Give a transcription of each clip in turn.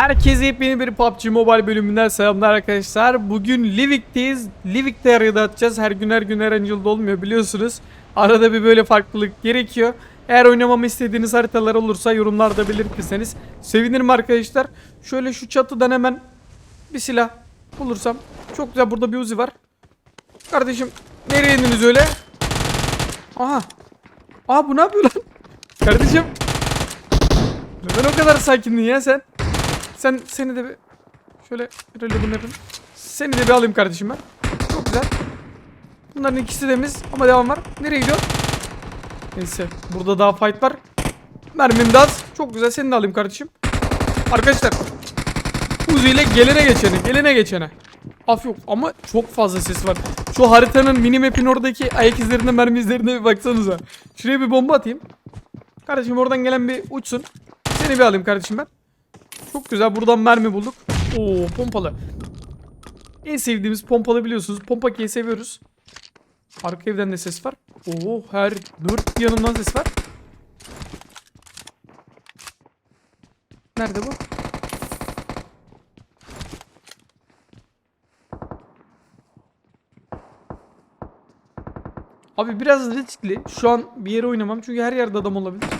Herkese yepyeni bir PUBG Mobile bölümünden selamlar arkadaşlar. Bugün Livik'teyiz. Livik'te arada atacağız. Her gün her gün Erangel'da olmuyor biliyorsunuz. Arada bir böyle farklılık gerekiyor. Eğer oynamamı istediğiniz haritalar olursa yorumlarda belirtirseniz sevinirim arkadaşlar. Şöyle şu çatıdan hemen bir silah bulursam. Çok güzel burada bir uzi var. Kardeşim nereye indiniz öyle? Aha. Aa bu ne yapıyor lan? Kardeşim. Neden o kadar sakindin ya sen? Sen seni de bir şöyle bunu yapayım. Seni de bir alayım kardeşim ben. Çok güzel. Bunların ikisi temiz ama devam var. Nereye gidiyor? Neyse burada daha fight var. Mermim de az. Çok güzel seni de alayım kardeşim. Arkadaşlar Uzi ile gelene geçene gelene geçene. Af yok ama çok fazla ses var. Şu haritanın minimap'in oradaki ayak izlerine mermi izlerine bir baksanıza. Şuraya bir bomba atayım. Kardeşim oradan gelen bir uçsun. Seni bir alayım kardeşim ben. Çok güzel buradan mermi bulduk. Oo pompalı. En sevdiğimiz pompalı biliyorsunuz. Pompa kiyi seviyoruz. Arka evden de ses var. Oo her dört yanından ses var. Nerede bu? Abi biraz riskli. Şu an bir yere oynamam çünkü her yerde adam olabilir.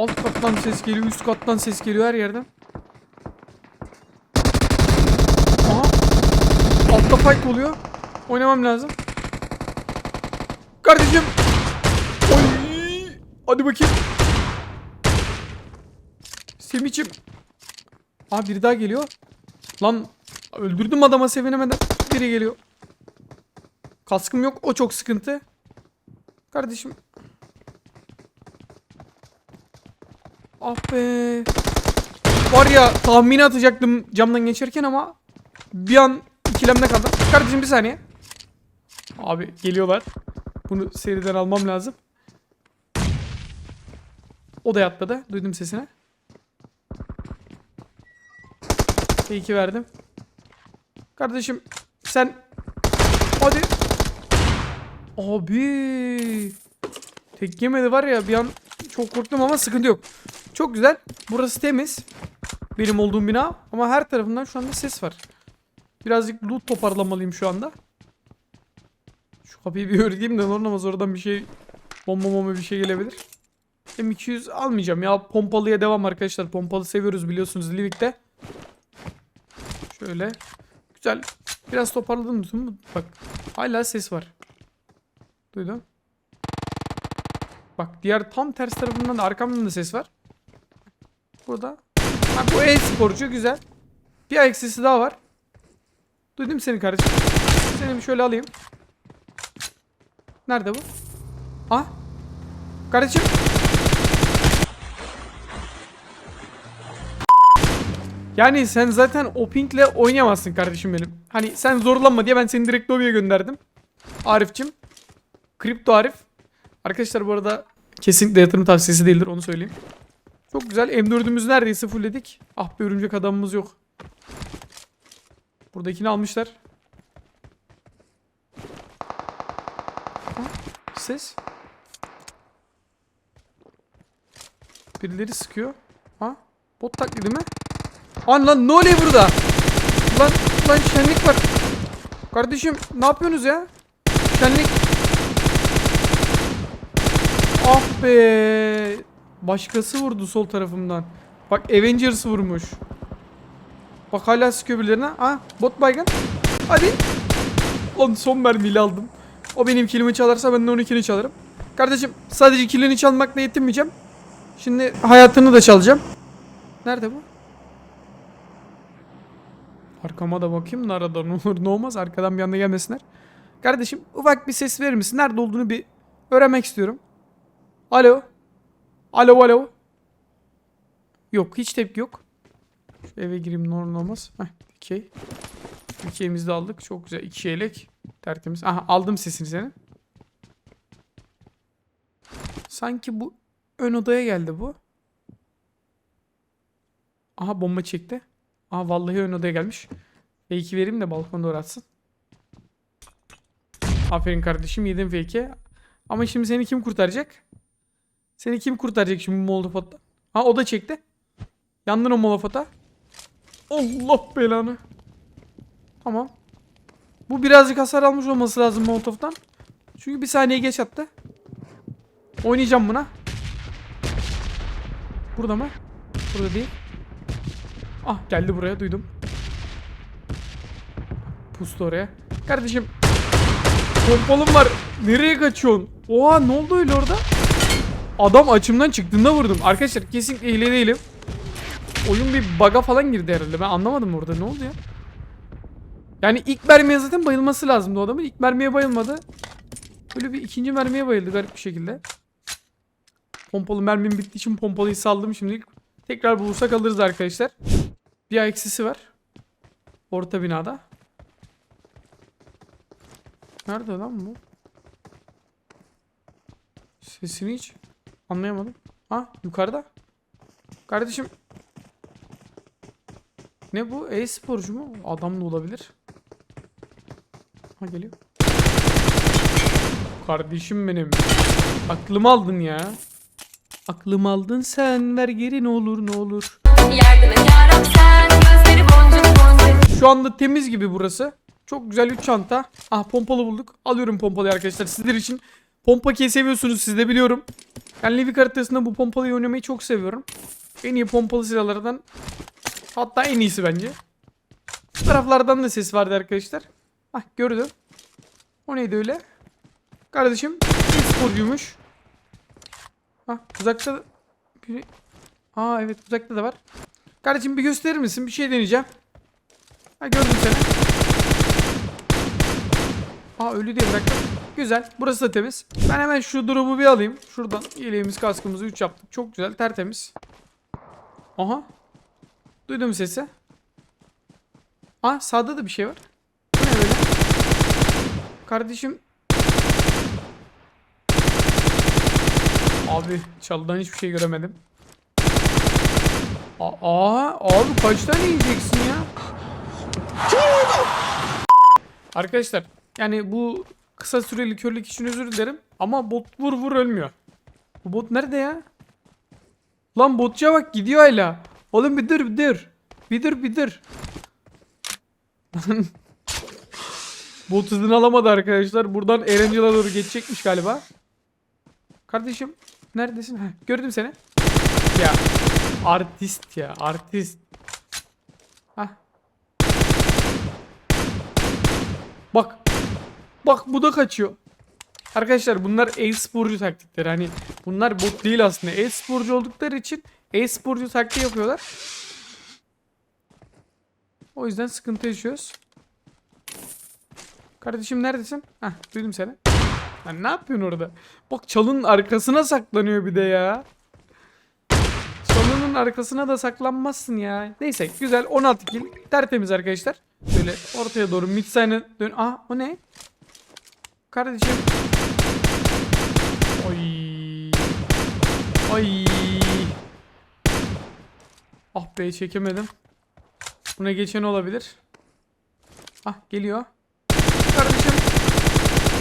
Alt kattan ses geliyor, üst kattan ses geliyor her yerden. Aha. Altta fight oluyor. Oynamam lazım. Kardeşim. Oy. Hadi bakayım. Semih'cim. Aa biri daha geliyor. Lan öldürdüm adama sevinemeden. Biri geliyor. Kaskım yok. O çok sıkıntı. Kardeşim. Ah be. Var ya tahmini atacaktım camdan geçerken ama bir an ikilemde kaldım. Kardeşim bir saniye. Abi geliyorlar. Bunu seriden almam lazım. O da atladı. Duydum sesini. İyi verdim. Kardeşim sen hadi. Abi. Tek yemedi var ya bir an çok korktum ama sıkıntı yok. Çok güzel. Burası temiz. Benim olduğum bina. Ama her tarafından şu anda ses var. Birazcık loot toparlamalıyım şu anda. Şu kapıyı bir örteyim de olmaz oradan bir şey bomba bomba bir şey gelebilir. M200 almayacağım ya. Pompalıya devam arkadaşlar. Pompalı seviyoruz biliyorsunuz Livik'te. Şöyle. Güzel. Biraz toparladım mı? Bak. Hala ses var. Duydum. Bak diğer tam ters tarafından da arkamdan da ses var. Burada. Ha, bu e-sporcu güzel. Bir ayak sesi daha var. Duydum seni kardeşim. Seni bir şöyle alayım. Nerede bu? Ah. Kardeşim. Yani sen zaten o pinkle oynayamazsın kardeşim benim. Hani sen zorlanma diye ben seni direkt lobiye gönderdim. Arif'cim. Kripto Arif. Arkadaşlar bu arada kesinlikle yatırım tavsiyesi değildir onu söyleyeyim. Çok güzel. M4'ümüzü neredeyse fullledik. Ah be örümcek adamımız yok. Buradakini almışlar. Ses. Birileri sıkıyor. Ha? Bot taklidi mi? An lan ne oluyor burada? Lan lan şenlik var. Kardeşim ne yapıyorsunuz ya? Şenlik. Ah be. Başkası vurdu sol tarafımdan. Bak Avengers vurmuş. Bak hala sıkıyor birilerine. Ha bot baygın. Hadi. Lan son mermiyle aldım. O benim kilimi çalarsa ben de onun kilini çalarım. Kardeşim sadece kilini çalmakla yetinmeyeceğim. Şimdi hayatını da çalacağım. Nerede bu? Arkama da bakayım da arada ne olur ne olmaz. Arkadan bir anda gelmesinler. Kardeşim ufak bir ses verir misin? Nerede olduğunu bir öğrenmek istiyorum. Alo. Alo alo. Yok hiç tepki yok. Eve gireyim ne olmaz. Heh dikey. Dikeyimizi de aldık. Çok güzel. İki yelek. Tertemiz. Aha aldım sesini senin. Sanki bu ön odaya geldi bu. Aha bomba çekti. Aha vallahi ön odaya gelmiş. Fake'i vereyim de balkona doğru atsın. Aferin kardeşim yedim fake'i. Ama şimdi seni kim kurtaracak? Seni kim kurtaracak şimdi bu molotofotla? Ha o da çekti. Yandın o molotofota. Allah belanı. Tamam. Bu birazcık hasar almış olması lazım Molotov'dan. Çünkü bir saniye geç attı. Oynayacağım buna. Burada mı? Burada değil. Ah geldi buraya duydum. Pustu oraya. Kardeşim. Pompalım var. Nereye kaçıyorsun? Oha ne oldu öyle orada? Adam açımdan çıktığında vurdum. Arkadaşlar kesinlikle hile değilim. Oyun bir bug'a falan girdi herhalde. Ben anlamadım orada. Ne oldu ya? Yani ilk mermiye zaten bayılması lazımdı o adamın. İlk mermiye bayılmadı. Böyle bir ikinci mermiye bayıldı garip bir şekilde. Pompalı mermim bittiği için pompalıyı saldım şimdi. Tekrar bulursak alırız arkadaşlar. Bir eksisi var. Orta binada. Nerede lan bu? Sesini hiç anlayamadım. Ha yukarıda. Kardeşim. Ne bu? E-sporcu mu? Adam da olabilir. Ha geliyor. Kardeşim benim. Aklımı aldın ya. Aklımı aldın sen ver geri ne olur ne olur. Yardım et yarab sen Gözleri boncuk boncuk Şu anda temiz gibi burası. Çok güzel 3 çanta. Ah pompalı bulduk. Alıyorum pompalıyı arkadaşlar sizler için. Pompakiyi seviyorsunuz siz de biliyorum. Ben Livik haritasında bu pompalıyı oynamayı çok seviyorum. En iyi pompalı silahlardan hatta en iyisi bence. Bu taraflardan da ses vardı arkadaşlar. Ah gördüm. O neydi öyle? Kardeşim bir sporcuymuş. Ah uzakta biri... Aa evet uzakta da var. Kardeşim bir gösterir misin? Bir şey deneyeceğim. Ha gördüm seni. Aa ölü diye bıraktım. Güzel. Burası da temiz. Ben hemen şu drop'u bir alayım. Şuradan yeleğimiz kaskımızı 3 yaptık. Çok güzel. Tertemiz. Aha. Duydum sesi. Aa sağda da bir şey var. Bu ne böyle? Kardeşim. Abi çalıdan hiçbir şey göremedim. Aa, abi kaç tane yiyeceksin ya? Arkadaşlar yani bu kısa süreli körlük için özür dilerim ama bot vur vur ölmüyor. Bu bot nerede ya? Lan botçuya bak gidiyor hala. Oğlum bir dur bir dur. Bir dur bir dur. bot hızını alamadı arkadaşlar. Buradan Erangel'a doğru geçecekmiş galiba. Kardeşim neredesin? Heh, gördüm seni. Ya artist ya artist. Bak. Bak bu da kaçıyor. Arkadaşlar bunlar e-sporcu taktikleri. Hani bunlar bot değil aslında. E-sporcu oldukları için e-sporcu taktiği yapıyorlar. O yüzden sıkıntı yaşıyoruz. Kardeşim neredesin? Hah duydum seni. Lan ne yapıyorsun orada? Bak çalının arkasına saklanıyor bir de ya. Çalının arkasına da saklanmazsın ya. Neyse güzel 16 kill tertemiz arkadaşlar. Böyle ortaya doğru mid dön. Aa o ne? Kardeşim. Oy. Oy. Ah be çekemedim. Buna geçen olabilir. Ah geliyor. Kardeşim.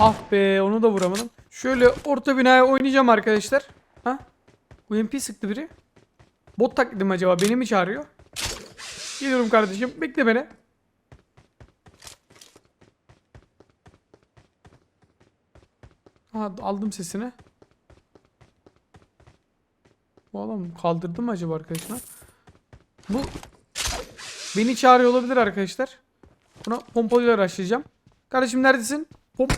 Ah be onu da vuramadım. Şöyle orta binaya oynayacağım arkadaşlar. Ha? UMP sıktı biri. Bot taklidim acaba beni mi çağırıyor? Geliyorum kardeşim bekle beni. Ha aldım sesini. Bu adam kaldırdı mı acaba arkadaşlar? Bu beni çağırıyor olabilir arkadaşlar. Buna pompalıyla araştıracağım. Kardeşim neredesin? Hop.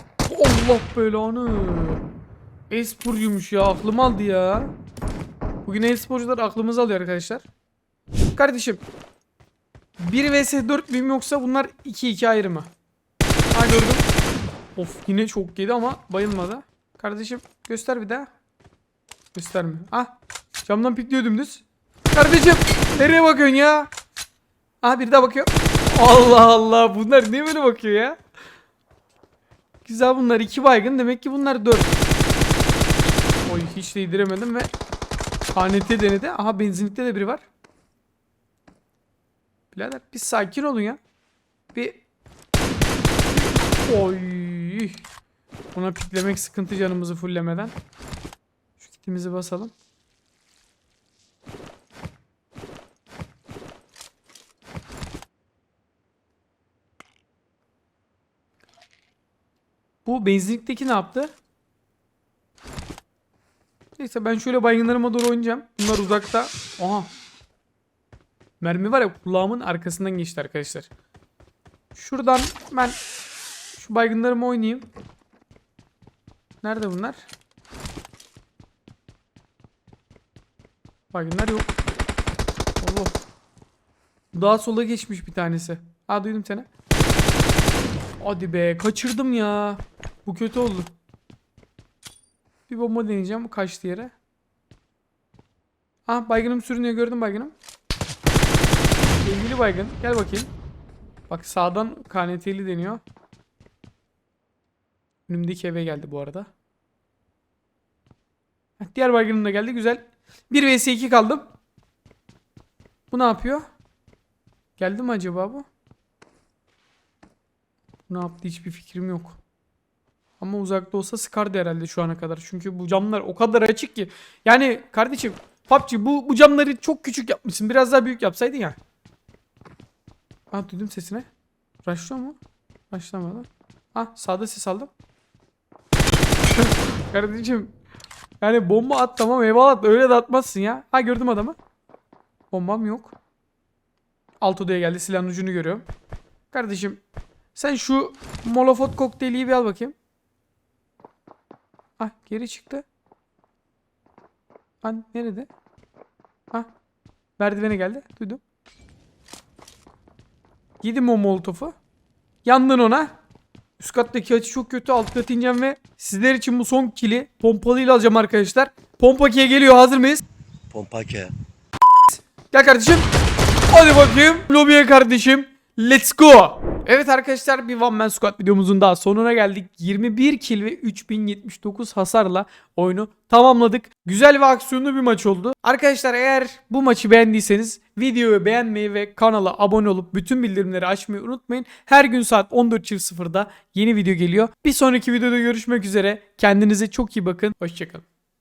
Allah belanı. Esporcuymuş ya aklım aldı ya. Bugün e-sporcular aklımızı alıyor arkadaşlar. Kardeşim 1 vs 4 miyim yoksa bunlar 2-2 ayrı mı? Ha gördüm. Of yine çok yedi ama bayılmadı. Kardeşim göster bir daha. Gösterme. Ah camdan pikliyor dümdüz. Kardeşim nereye bakıyorsun ya? Ah bir daha bakıyor. Allah Allah bunlar niye böyle bakıyor ya? Güzel bunlar iki baygın demek ki bunlar dört. Oy hiç değdiremedim ve KNT denedi. Aha benzinlikte de biri var. Birader bir sakin olun ya. Bir Oy. Üh. Buna piklemek sıkıntı canımızı fullemeden. Şu kitimizi basalım. Bu benzinlikteki ne yaptı? Neyse ben şöyle baygınlarıma doğru oynayacağım. Bunlar uzakta. Aha. Mermi var ya kulağımın arkasından geçti arkadaşlar. Şuradan ben şu baygınlarımı oynayayım. Nerede bunlar? Baygınlar yok. Allah. Daha sola geçmiş bir tanesi. Aa duydum seni. Hadi be kaçırdım ya. Bu kötü oldu. Bir bomba deneyeceğim. Kaçtı yere. Ah baygınım sürünüyor gördüm baygınım. Sevgili baygın gel bakayım. Bak sağdan KNT'li deniyor. Önümdeki eve geldi bu arada. Diğer baygınım da geldi güzel. 1 vs 2 kaldım. Bu ne yapıyor? Geldi mi acaba bu? Bu ne yaptı hiçbir fikrim yok. Ama uzakta olsa sıkardı herhalde şu ana kadar. Çünkü bu camlar o kadar açık ki. Yani kardeşim PUBG bu, bu camları çok küçük yapmışsın. Biraz daha büyük yapsaydın ya. Ah duydum sesini. Rushlıyor mu? Rushlamadı. Ah sağda ses aldım. kardeşim. Yani bomba at tamam eyvallah öyle de atmazsın ya. Ha gördüm adamı. Bombam yok. Alt odaya geldi silahın ucunu görüyorum. Kardeşim sen şu molofot kokteyliyi bir al bakayım. Ah geri çıktı. Ah nerede? Ah merdivene geldi. Duydum. Yedim o molotofu. Yandın ona. Üst kattaki açı çok kötü. Alt kat ineceğim ve sizler için bu son kili pompalıyla alacağım arkadaşlar. Pompakiye geliyor. Hazır mıyız? Pompake. Gel kardeşim. Hadi bakayım. Lobiye kardeşim. Let's go. Evet arkadaşlar bir One Man Squad videomuzun daha sonuna geldik. 21 kill ve 3079 hasarla oyunu tamamladık. Güzel ve aksiyonlu bir maç oldu. Arkadaşlar eğer bu maçı beğendiyseniz videoyu beğenmeyi ve kanala abone olup bütün bildirimleri açmayı unutmayın. Her gün saat 14.00'da yeni video geliyor. Bir sonraki videoda görüşmek üzere. Kendinize çok iyi bakın. Hoşçakalın.